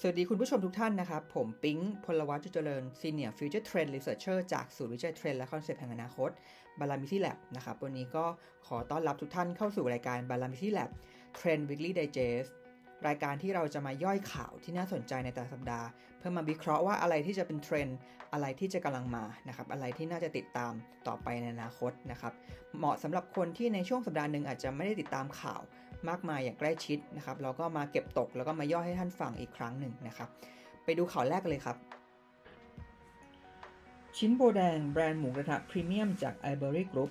สวัสดีคุณผู้ชมทุกท่านนะครับ ผมปิ๊งพลวัฒน์จุเจริญ Senior Future Trend Researcher จากศูนย์วิจัยเทรนด์และคอนเซปต์แห่งอนาคตบาลามิซี่แลบนะครับวันนี้ก็ขอต้อนรับทุกท่านเข้าสู่รายการบาลามิซี่แลบ Trend Weekly Digest รายการที่เราจะมาย่อยข่าวที่น่าสนใจในแต่ละสัปดาห์ เพื่อมาวิเคราะห์ว่าอะไรที่จะเป็นเทรนด์อะไรที่จะกำลังมานะครับอะไรที่น่าจะติดตามต่อไปในอนาคตนะครับเหมาะสำหรับคนที่ในช่วงสัปดาห์หนึ่งอาจจะไม่ได้ติดตามข่าว มากมายอย่างใกล้ชิดนะครับเราก็มาเก็บตกแล้วก็มาย่อให้ท่านฟังอีกครั้งหนึ่งนะครับ ไปดูข่าวแรกกันเลยครับชิ้นโบแดงแบรนด์หมูกระทะพรีเมียมจาก Ivory Group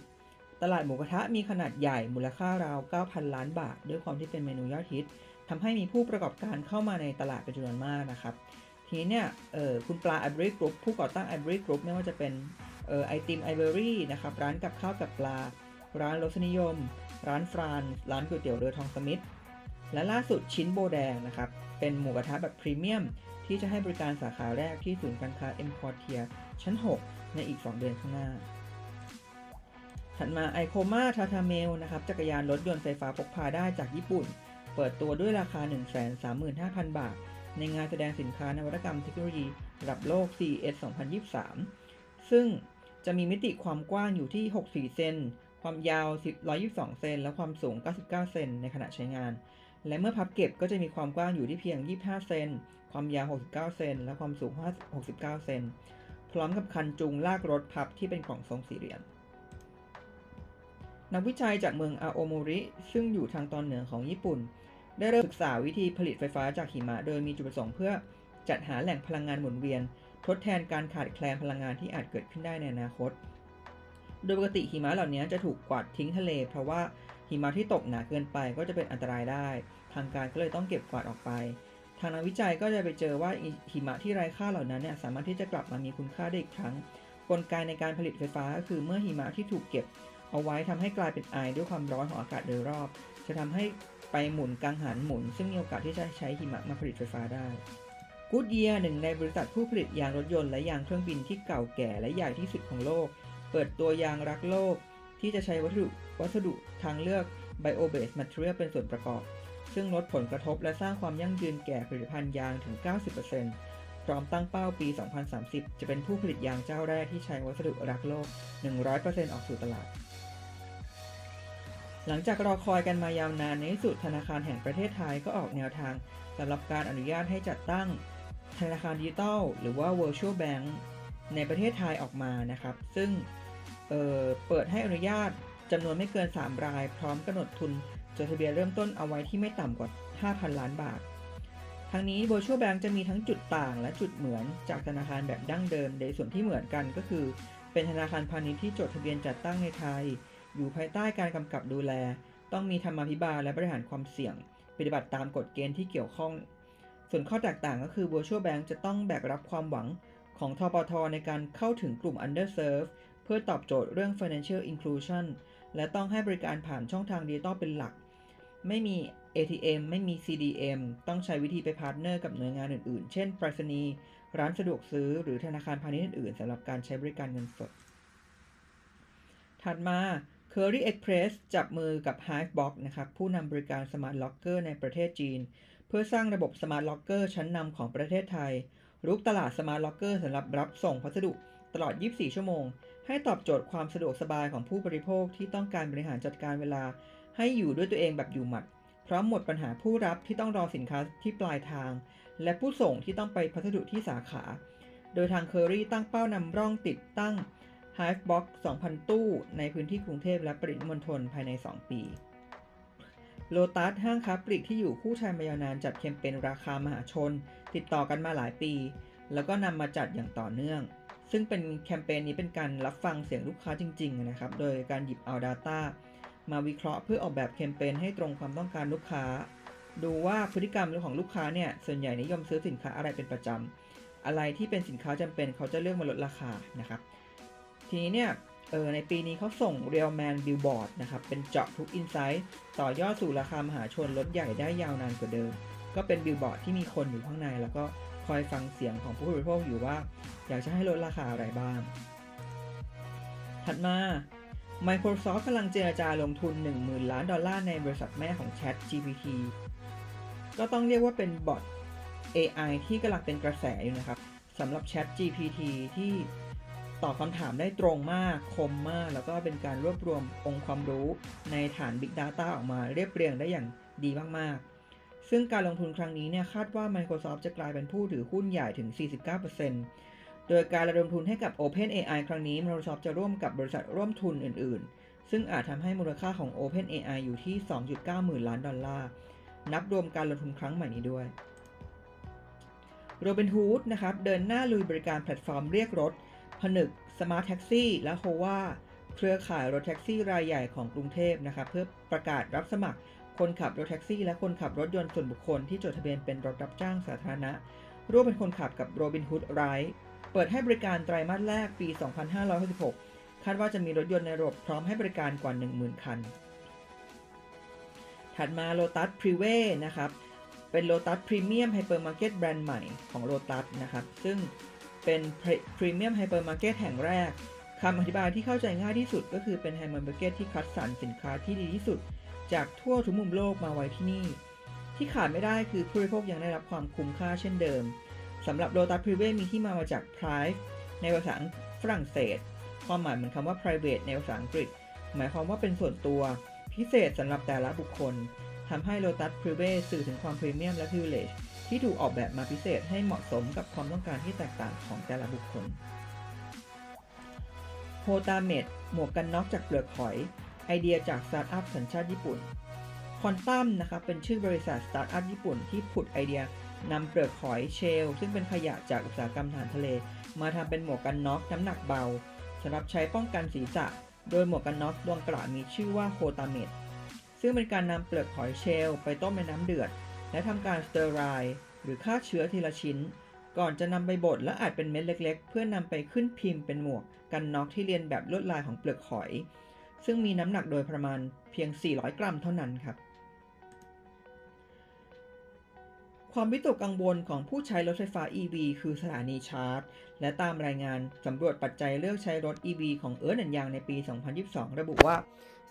ตลาดหมูกระทะมีขนาดใหญ่มูลค่าราว 9,000 ล้านบาท ด้วยความที่เป็นเมนูยอดฮิตทำให้มีผู้ประกอบการเข้ามาในตลาดเป็นจำนวนมากนะครับ ทีนี้เนี่ยคุณปลา Ivory Group ผู้ก่อตั้ง Ivory Group ไม่ว่าจะเป็นออไอติม Ivory นะครับร้านกับข้าวกับปลา ร้านรสนิยม ร้านฟรานร้านก๋วยเตี๋ยวเรือทองสมิธและล่าสุดชิ้นโบแดงนะครับ เป็นหมูกระทะแบบพรีเมียม ที่จะให้บริการสาขาแรกที่ศูนย์การค้า M Quartier ชั้น 6 ในอีก 2 เดือนข้างหน้า ถัดมาไอโคมาทาทาเมลนะครับจักรยานรถยนต์ไฟฟ้าพกพาได้จากญี่ปุ่น เปิดตัวด้วยราคา 135,000 บาท ในงานแสดงสินค้านวัตกรรมเทคโนโลยีระดับโลก CES 2023 ซึ่งจะมีมิติความกว้างอยู่ที่ 64 เซน ความยาว 122 เซน และความสูง 99 เซนในขณะใช้งาน และเมื่อพับเก็บก็จะมีความกว้างอยู่ที่เพียง 25 เซน ความยาว 69 เซน และความสูง 69 เซน พร้อมกับคันจูงลากรถพับที่เป็นกล่องทรงสี่เหลี่ยม นักวิจัยจากเมืองอาโอโมริ ซึ่งอยู่ทางตอนเหนือของญี่ปุ่น ได้เริ่มศึกษาวิธีผลิตไฟฟ้าจากหิมะ โดยมีจุดประสงค์เพื่อจัดหาแหล่งพลังงานหมุนเวียน ทดแทนการขาดแคลนพลังงานที่อาจเกิดขึ้นได้ในอนาคต โดยปกติหิมะเหล่านี้จะถูกกวาดทิ้งทะเล เพราะว่าหิมะที่ตกหนาเกินไปก็จะเป็นอันตรายได้ ทางการก็เลยต้องเก็บกวาดออกไป ทางนักวิจัยก็จะไปเจอว่าหิมะที่ไร้ค่าเหล่านั้นเนี่ยสามารถที่จะกลับมามีคุณค่าได้อีกครั้ง กลไกในการผลิตไฟฟ้าก็คือเมื่อหิมะที่ถูกเก็บ เอาไว้ทำให้กลายเป็นไอด้วยความร้อนของอากาศโดยรอบ จะทำให้ไปหมุนกังหันหมุน ซึ่งมีโอกาสที่จะใช้หิมะมาผลิตไฟฟ้าได้กูดเยียหนึ่งในบริษัทผู้ผลิตยางรถยนต์และยางเครื่องบินที่เก่าแก่และใหญ่ที่สุดของโลก เปิดตัวยางรักโลก ที่จะใช้วัสดุวัสดุทางเลือก bio-based material เป็นส่วนประกอบ ซึ่งลดผลกระทบและสร้างความยั่งยืนแก่ผลิตภัณฑ์ยางถึง 90%พร้อมตั้งเป้าปี 2030 จะเป็นผู้ผลิตยางเจ้าแรกที่ใช้วัสดุรักโลก 100%ออกสู่ตลาด หลังจากรอคอยกันมายาวนานในที่สุดธนาคารแห่งประเทศไทยก็ออกแนวทางสำหรับการอนุญาตให้จัดตั้งธนาคารดิจิทัลหรือว่า virtual bank ในประเทศไทยออกมานะครับ ซึ่ง เเปิดให้อนุญาตจำนวนไม่เกิน 3 ราย พร้อมกำหนดทุนจดทะเบียนเริ่มต้นเอาไว้ที่ไม่ต่ำกว่า 5,000 ล้านบาท ทั้งนี้ virtual bank จะมีทั้งจุดต่างและจุดเหมือนจากธนาคารแบบดั้งเดิม ในส่วนที่เหมือนกันก็คือ เป็นธนาคารพาณิชย์ที่จดทะเบียนจัดตั้งในไทย อยู่ภายใต้การกำกับดูแล ต้องมีธรรมาภิบาลและบริหารความเสี่ยง ปฏิบัติตามกฎเกณฑ์ที่เกี่ยวข้อง ส่วนข้อแตกต่างก็คือ virtual bank จะต้องแบกรับความหวังของทปทในการเข้าถึงกลุ่ม underserved เพื่อตอบโจทย์เรื่อง financial inclusion และต้องให้บริการผ่านช่องทางดิจิตอลเป็นหลัก ไม่มี ATM ไม่มี CDM ต้องใช้วิธีไปพาร์ทเนอร์กับหน่วยงานอื่นๆ เช่นไปรษณีย์ร้านสะดวกซื้อหรือธนาคารพาณิชย์อื่นๆสำหรับการใช้บริการเงินสด ถัดมา Curry Express จับมือกับ Hivebox นะครับผู้นำบริการ Smart Locker ในประเทศจีน เพื่อสร้างระบบ Smart Locker ชั้นนำของประเทศไทย รุกตลาด Smart Locker สำหรับรับส่งพัสดุตลอด 24 ชั่วโมง ให้ตอบโจทย์ความสะดวกสบายของผู้บริโภคที่ต้องการบริหารจัดการเวลา ให้อยู่ด้วยตัวเองแบบอยู่หมัด พร้อมหมดปัญหาผู้รับที่ต้องรอสินค้าที่ปลายทาง และผู้ส่งที่ต้องไปพัสดุที่สาขา โดยทาง Curry ตั้งเป้านำร่องติดตั้ง Hivebox 2,000 ตู้ ในพื้นที่กรุงเทพและปริมณฑลภายใน 2 ปีโลตัสห้างค้าปลีกที่อยู่คู่ชายมายาวนานจัดแคมเปญราคามหาชน ติดต่อกันมาหลายปี แล้วก็นำมาจัดอย่างต่อเนื่อง ซึ่งเป็นแคมเปญนี้เป็นการรับฟังเสียงลูกค้าจริงๆนะครับ โดยการหยิบเอา Data มาวิเคราะห์เพื่อออกแบบแคมเปญให้ตรงความต้องการลูกค้า ดูว่าพฤติกรรมของลูกค้าเนี่ยส่วนใหญ่นิยมซื้อสินค้าอะไรเป็นประจำอะไรที่เป็นสินค้าจำเป็นเขาจะเลือกมาลดราคานะครับ ทีนี้เนี่ยเออในปีนี้เขาส่ง Real Man Billboard นะครับ เป็นเจาะทุกอินไซต์ต่อยอดสู่ราคามหาชนลดใหญ่ได้ยาวนานกว่าเดิม ก็เป็นบิลบอร์ดที่มีคนอยู่ข้างในแล้วก็ คอยฟังเสียงของผู้บริโภคอยู่ว่า อยากจะให้ลดราคาอะไรบ้าง ถัดมา Microsoft กำลังเจรจาลงทุน 10,000 ล้านดอลลาร์ในบริษัทแม่ของ Chat GPT ก็ต้องเรียกว่าเป็นบอท AI ที่กำลังเป็นกระแสอยู่นะครับสำหรับ Chat GPT ที่ตอบคำถามได้ตรงมาก คมมาก แล้วก็เป็นการรวบรวมองค์ความรู้ในฐาน Big Data ออกมาเรียบเรียงได้อย่างดีมาก ๆ ซึ่งการลงทุนครั้งนี้เนี่ยคาดว่า Microsoft จะกลายเป็นผู้ถือหุ้นใหญ่ถึง 49%โดยการระดมทุนให้กับ OpenAI ครั้งนี้ Microsoft จะร่วมกับบริษัทร่วมทุนอื่นๆ ซึ่งอาจทำให้มูลค่าของ OpenAI อยู่ที่ 2.9 หมื่นล้านดอลลาร์ นับรวมการลงทุนครั้งใหม่นี้ด้วย Robinhood นะครับเดินหน้าลุยบริการแพลตฟอร์มเรียกรถ ผนึก Smart Taxi และ Hova เครือข่ายรถแท็กซี่รายใหญ่ของกรุงเทพนะครับเพื่อประกาศรับสมัคร คนขับรถแท็กซี่ และคนขับรถยนต์ส่วนบุคคลที่จดทะเบียนเป็นรถรับจ้างสาธารณะ ร่วมเป็นคนขับกับ Robinhood Ride เปิดให้บริการไตรมาสแรกปี 2566 คาดว่าจะมีรถยนต์ในระบบพร้อมให้บริการกว่า 10,000 คัน ถัดมา Lotus p r i v e นะครับ เป็น Lotus Premium Hypermarket แบรนด์ใหม่ของ Lotus นะครับ ซึ่งเป็น Premium Hypermarket แห่งแรกคำอธิบายที่เข้าใจง่ายที่สุดก็คือเป็น Hypermarket ที่คัดสรรสินค้าที่ดีที่สุด จากทั่วทุกมุมโลกมาไว้ที่นี่ ที่ขาดไม่ได้คือผู้บริโภคยังได้รับความคุ้มค่าเช่นเดิมสำหรับ Lotus p r i v e มีที่มามาจาก price ในภาษาฝรั่งเศส ความหมายเหมือนคำว่า private ในภาษาอังกฤษ หมายความว่าเป็นส่วนตัว พิเศษสำหรับแต่ละบุคคลทำให้ Lotus p r i v e สื่อถึงความพรีเมียมและ privilege ที่ถูกออกแบบมาพิเศษให้เหมาะสมกับความต้องการที่แตกต่างของแต่ละบุคคล h o t a m e d หมวกกันน็อกจากเปลือกหอย ไอเดียจากสตาร์ทอัพสัญชาติญี่ปุ่น Quantum นะครับเป็นชื่อบริษัทสตาร์ทอัพญี่ปุ่นที่ผุดไอเดียนำเปลือกหอยเชล ซึ่งเป็นขยะจากอุตสาหกรรมทางทะเล มาทำเป็นหมวกกันน็อกน้ำหนักเบาสำหรับใช้ป้องกันศีรษะ โดยหมวกกันน็อกดวงกระมีชื่อว่าโคตาเมดซึ่งเป็นการนำเปลือกหอยเชลล์ไปต้มในน้ำเดือด และทำการสเตอร์ไรหรือฆ่าเชื้อทีละชิ้น ก่อนจะนำไปบดและอัดเป็นเม็ดเล็ก ๆ เพื่อนำไปขึ้นพิมพ์เป็นหมวกกันน็อกที่เรียนแบบลวดลายของเปลือกหอย ซึ่งมีน้ำหนักโดยประมาณเพียง 400 กรัมเท่านั้นครับ ความวิตกกังวลของผู้ใช้รถไฟฟ้า EV คือสถานีชาร์จ และตามรายงานสำรวจปัจจัยเลือกใช้รถ EV ของเอิร์นยางในปี 2022 ระบุว่า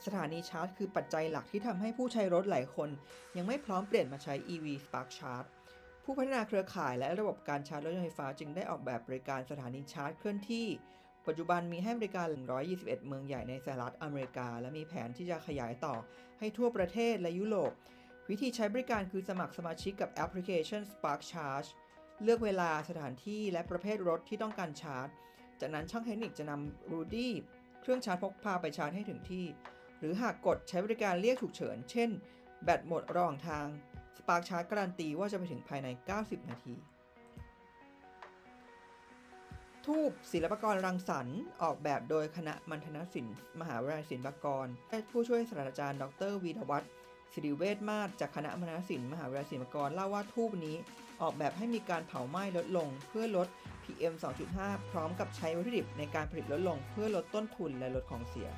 สถานีชาร์จคือปัจจัยหลักที่ทำให้ผู้ใช้รถหลายคน ยังไม่พร้อมเปลี่ยนมาใช้ EV Spark Charge ผู้พัฒนาเครือข่ายและระบบการชาร์จรถยนต์ไฟฟ้าจึงได้ออกแบบบริการสถานีชาร์จเคลื่อนที่ ปัจจุบันมีให้บริการ 121 เมืองใหญ่ในสหรัฐอเมริกา และมีแผนที่จะขยายต่อให้ทั่วประเทศและยุโรป วิธีใช้บริการคือสมัครสมาชิกกับแอปพลิเคชัน Spark Charge เลือกเวลาสถานที่และประเภทรถที่ต้องการชาร์จ จากนั้นช่างเทคนิคจะนำรูดี้เครื่องชาร์จพกพาไปชาร์จให้ถึงที่ หรือหากกดใช้บริการเรียกฉุกเฉิน เช่น แบตหมดระหว่างทาง Spark Charge การันตีว่าจะไปถึงภายใน 90 นาที ทูบศิลปกรรังสรรค์ออกแบบโดยคณะมัณฑนศิลป์มหาวิทยาลัยศิลปากรและผู้ช่วยศาสตราจารย์ ดรวีรวัฒน์ศิริเวชมาศจากคณะมัณฑนศิลป์มหาวิทยาลัยศิลปากรเล่าว่าทูบนี้ออกแบบให้มีการเผาไหม้ลดลง เพื่อลด PM 2.5 พร้อมกับใช้วัตถุดิบในการผลิตลดลง เพื่อลดต้นทุนและลดของเสีย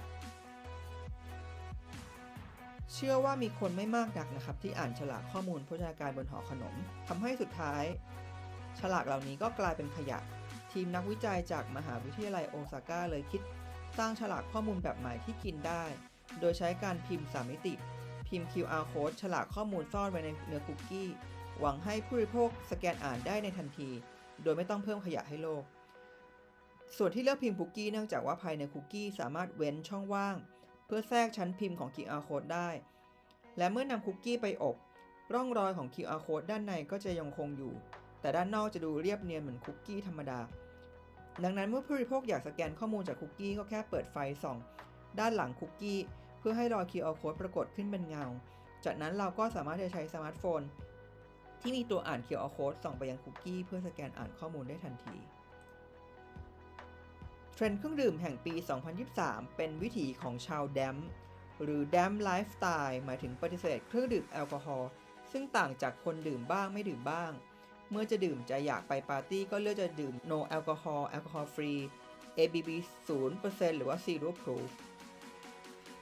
เชื่อว่ามีคนไม่มากนักนะครับ ที่อ่านฉลากข้อมูลโภชนาการบนห่อขนมทำให้สุดท้าย ฉลากเหล่านี้ก็กลายเป็นขยะ ทีมนักวิจัยจากมหาวิทยาลัยโอซาก้าเลยคิด สร้างฉลากข้อมูลแบบใหม่ที่กินได้ โดยใช้การพิมพ์สามมิติ พิมพ์ QR code ฉลากข้อมูลซ่อนไว้ในเนื้อคุกกี้ หวังให้ผู้บริโภคสแกนอ่านได้ในทันที โดยไม่ต้องเพิ่มขยะให้โลก ส่วนที่เลือกพิมพ์คุกกี้เนื่องจากว่าภายในคุกกี้สามารถเว้นช่องว่าง เพื่อแทรกชั้นพิมพ์ของ QR code ได้ และเมื่อนำคุกกี้ไปอบ ร่องรอยของ QR code ด้านในก็จะยังคงอยู่แต่ด้านนอกจะดูเรียบเนียนเหมือนคุกกี้ธรรมดา ดังนั้นเมื่อผู้บริโภคอยากสแกนข้อมูลจากคุกกี้ก็แค่เปิดไฟส่อง ด้านหลังคุกกี้ เพื่อให้รอย QR code ปรากฏขึ้นเป็นเงา จากนั้นเราก็สามารถจะใช้สมาร์ทโฟน ที่มีตัวอ่าน QR code ส่องไปยังคุกกี้เพื่อสแกนอ่านข้อมูลได้ทันที เทรนด์เครื่องดื่มแห่งปี 2023 เป็นวิถีของชาวแดมหรือแดมไลฟ์สไตล์หมายถึงปฏิเสธเครื่องดื่มแอลกอฮอล์ซึ่งต่างจากคนดื่มบ้างไม่ดื่มบ้าง เมื่อจะดื่มจะอยากไปปาร์ตี้ก็เลือกจะดื่ม no alcohol alcohol free ABV 0%หรือว่า zero proof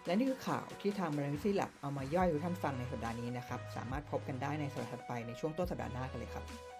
และนี่คือข่าวที่ทาง m a r i n c y Lab เอามาย่อยให้ท่านฟังในสัปดาห์นี้นะครับ สามารถพบกันได้ในสัปดาห์ถัดไปในช่วงต้นสัปดาห์หน้ากันเลยครับ